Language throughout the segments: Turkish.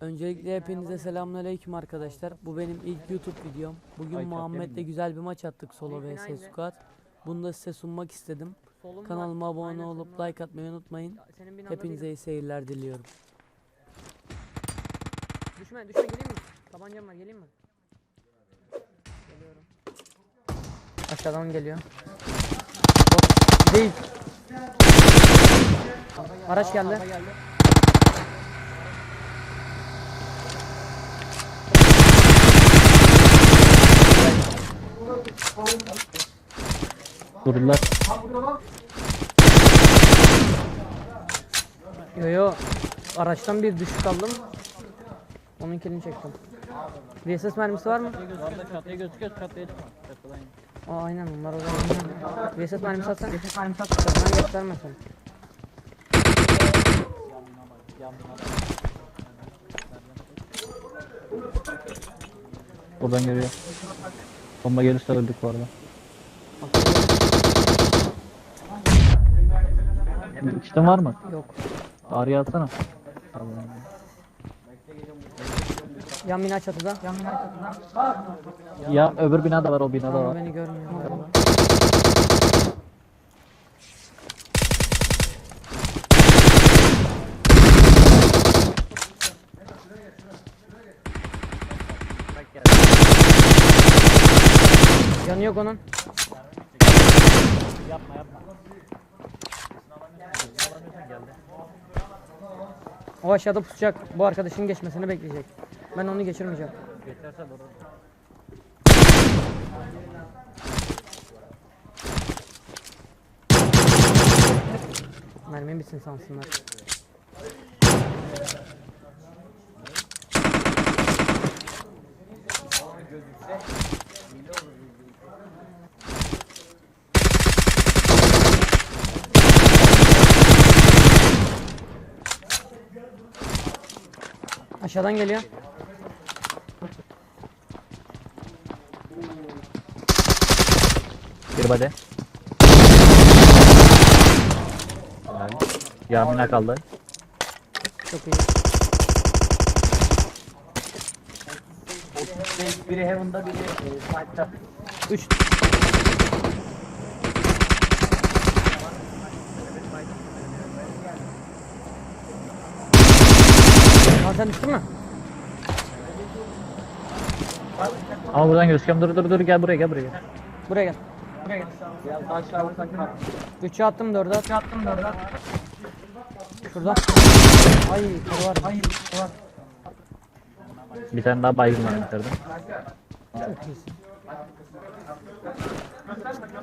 Öncelikle hepinize selamünaleyküm arkadaşlar. Bu benim ilk YouTube videom. Bugün Muhammed'le güzel bir maç attık solo vs squad. Bunu da size sunmak istedim. Kanalıma abone olup like atmayı unutmayın. Hepinize iyi seyirler diliyorum. Düşme düşme geleyim mi? Tabancam var geleyim mi? Geliyorum. Aşağıdan geliyor. Değil. Araç geldi. Durdular. Yo yo. Araçtan bir düşük aldım. Onun kilini çektim. VSS mermisi var mı? Çatıya gözüküyor çatıya çıkma. Çatıdan Aa aynen onlar orada. VSS mermisi atsan. VSS mermisi atsan. Ben göstermesin. Buradan geliyor. Bomba gelirse öldük bu arada. İçten var mı? Yok. Araya atsana. Yan bina çatıda. Yan bina çatıda. Ya öbür binada var o binada Ama var. beni görmüyor. Yanı yok onun. Yapma yapma. O aşağıda pusacak. Bu arkadaşın geçmesini bekleyecek. Ben onu geçirmeyeceğim. Geçerse durur. Mermim bitsin sansınlar. Aşağıdan geliyor. Bir bade. Helal. Yamina kaldı. Çok iyi. Biri Heaven'da biri Fight'ta. 3 sen düştün mü? Ama buradan gözüküyorum. Dur dur dur gel buraya gel buraya. gel. Buraya gel. Biraz daha aşağı vursak. 3'ü attım 4'e at. 3'ü attım 4'e at. Şurada. Ay karı var. Ay karı var. Bir tane daha baygın var bitirdim. Çok iyisin.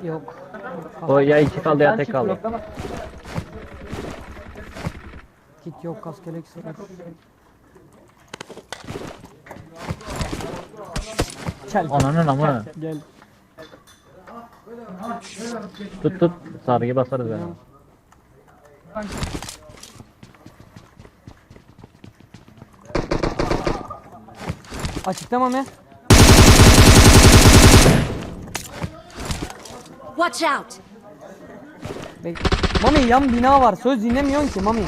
Yok. O ya iki kaldı ya tek kaldı. Kit yok kask elek Gel. Ananın amı. Gel. Tut tut. Sargıyı basarız yani. Açıkta mı? Watch out! Mami yan bina var. Söz dinlemiyorsun ki Mami.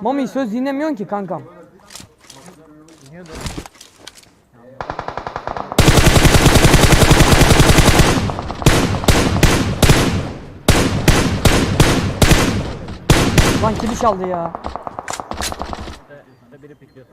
Mami söz dinlemiyorsun ki kankam. Lan kili çaldı ya. Biri pikliyor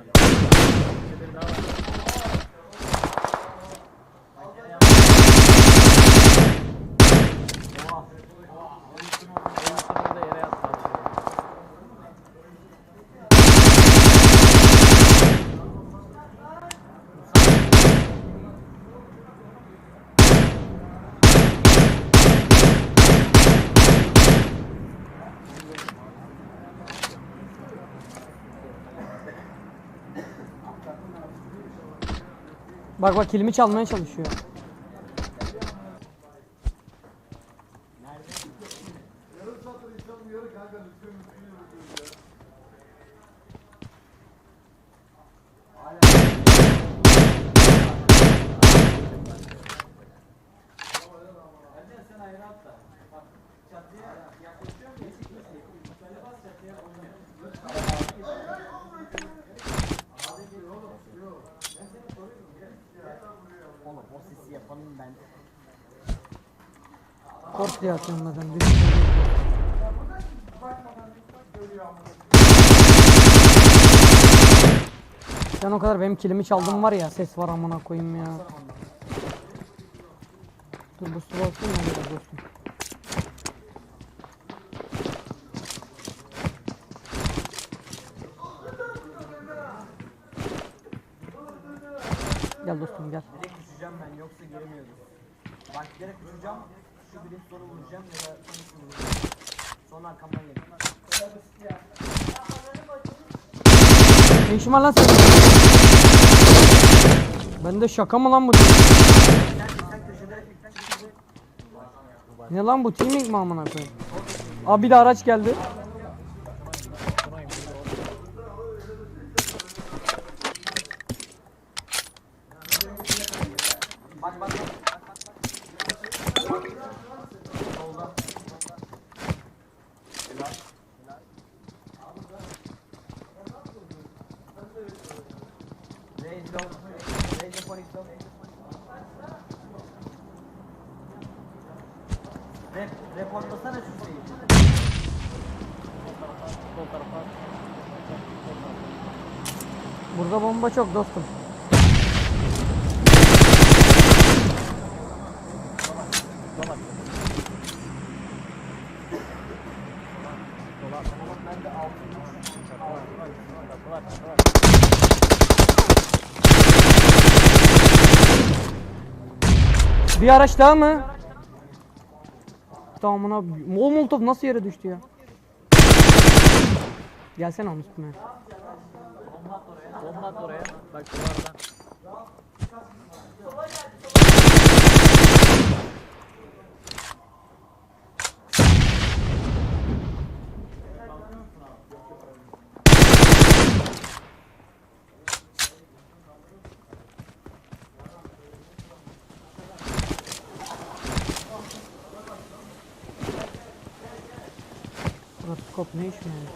Bak bak kilimi çalmaya çalışıyor. Diye atıyorum zaten. Sen o kadar benim kilimi çaldın var ya ses var amına koyayım ya. Dur bu su basın ya biraz dostum. Gel dostum gel. Direkt düşeceğim ben yoksa giremiyordum. Bak direkt düşeceğim. Şu birinci soru vuracağım ya da sonuçunu vuracağım. Sonra arkamdan gelin. Ne işin lan senin? Ben de şaka mı lan bu? Ne lan bu teaming mi amına koyayım? Abi bir de araç geldi. Bomba çok dostum. Bir araç daha mı? Tamam abi. Mol Molotov nasıl yere düştü ya? Gelsene onun üstüne. Bomba at oraya. Bak duvardan. Rotoskop ne iş mi? yani?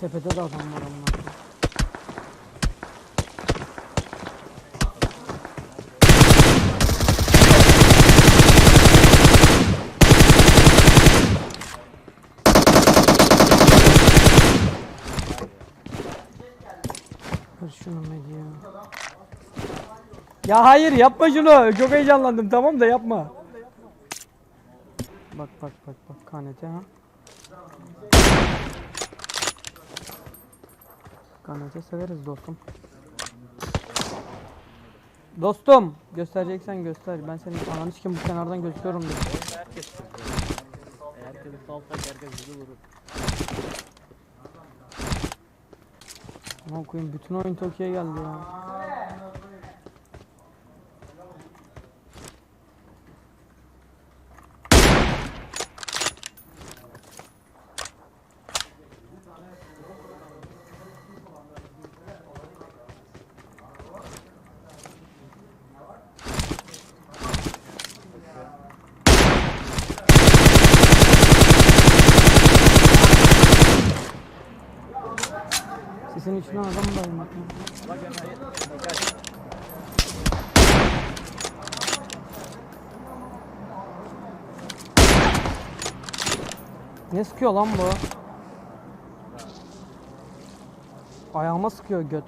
Tepede de adam var onlar. Kır şunu medya. Ya hayır yapma şunu. Çok heyecanlandım tamam da yapma. Bak bak bak bak kanete ha. Kanete severiz dostum. Dostum göstereceksen göster. Ben senin ananı kim bu kenardan gözüküyorum diye. Herkes. Herkesi salsak herkes bizi vurur. Ama koyayım bütün oyun Tokyo'ya geldi ya. Sesin içinden adam da var. Bak hemen dikkat. Ne sıkıyor lan bu? Ayağıma sıkıyor göt.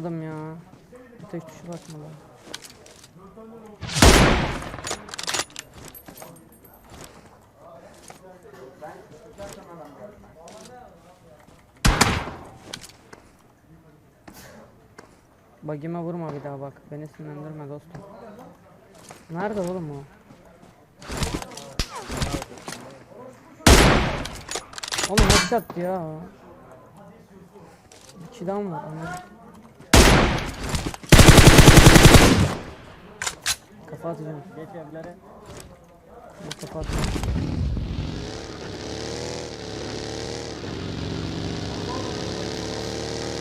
Sıkamadım ya. Ateş tuşu basmadı. Bagime vurma bir daha bak. Beni sinirlendirme dostum. Nerede oğlum o? Oğlum headshot ya. İki dam var. Onu... Kafa atacağım. Geç evlere. Kafa atacağım.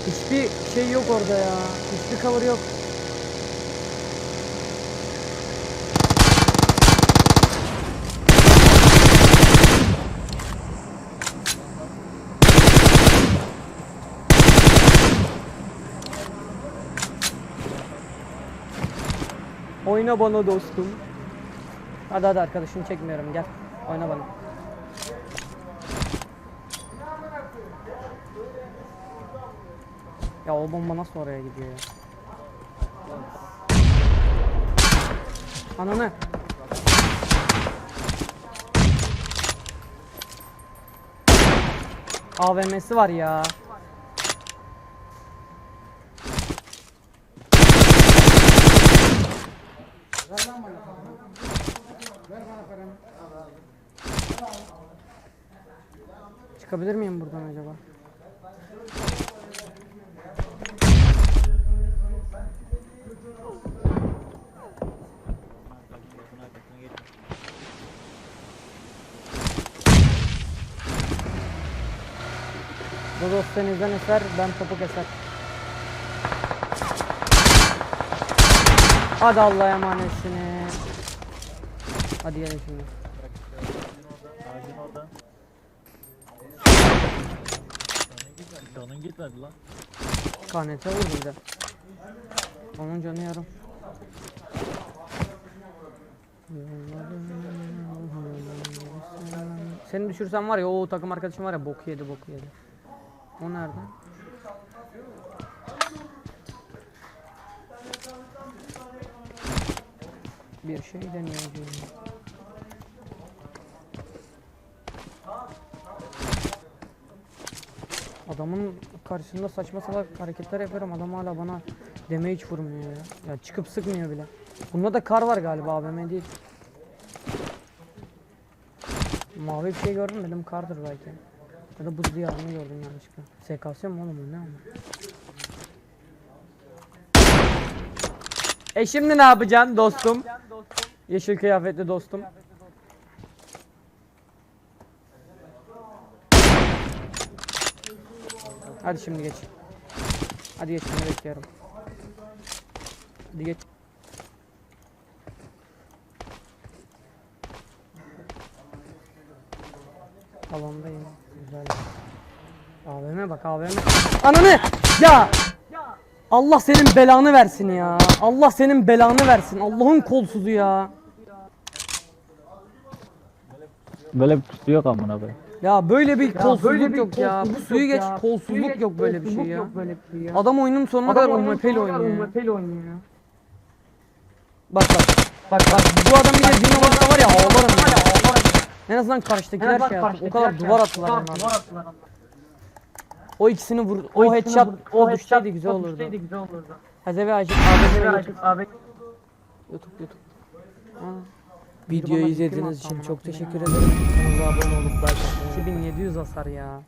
Hiçbir şey yok orada ya. Hiçbir cover yok. Oyna bana dostum. Hadi hadi arkadaşım çekmiyorum gel. Oyna bana. Ya o bomba nasıl oraya gidiyor ya? Ananı. AVM'si var ya. Çıkabilir miyim buradan acaba? Dodos denizden eser, ben topu keser. Hadi Allah'a emanetsiniz. Hadi gelin şimdi. Ağacın orada. Canın gitmedi lan. KNT vurdu bir de. Onun canı yarım. Seni düşürsem var ya o takım arkadaşım var ya boku yedi boku yedi. O nerede? Bir şey diyor. Adamın karşısında saçma salak hareketler yapıyorum. Adam hala bana damage vurmuyor ya. Ya çıkıp sıkmıyor bile. Bunda da kar var galiba AVM değil. Mavi bir şey gördüm dedim kardır belki. Ya da buz diyarını gördüm yanlışlıkla. SKS mi oğlum ne ama? E şimdi ne yapacaksın dostum? Yeşil kıyafetli dostum. Hadi şimdi geç. Hadi geç şimdi bekliyorum. Hadi geç. Alandayım. Güzel. AVM bak AVM. Ananı! Ya! Allah senin belanı versin ya. Allah senin belanı versin. Allah'ın kolsuzu ya. Böyle bir pusu yok amına be. Ya böyle bir kolsuzluk yok ya. Suyu geç kolsuzluk yok böyle bir şey ya. Adam oyunun sonuna kadar UMP ile oynuyor. ya. Bak bak. Bak bak bu adam bir de varsa var ya ağlarım ya. En azından karşıdakiler şey yaptı. O kadar duvar attılar onlar. O ikisini vur. O headshot o düşseydi güzel olurdu. Hazevi Acil ABM YouTube YouTube. Ha, Videoyu izlediğiniz için çok teşekkür ederim. Kanala abone olup like atmayı 2700 hasar ya.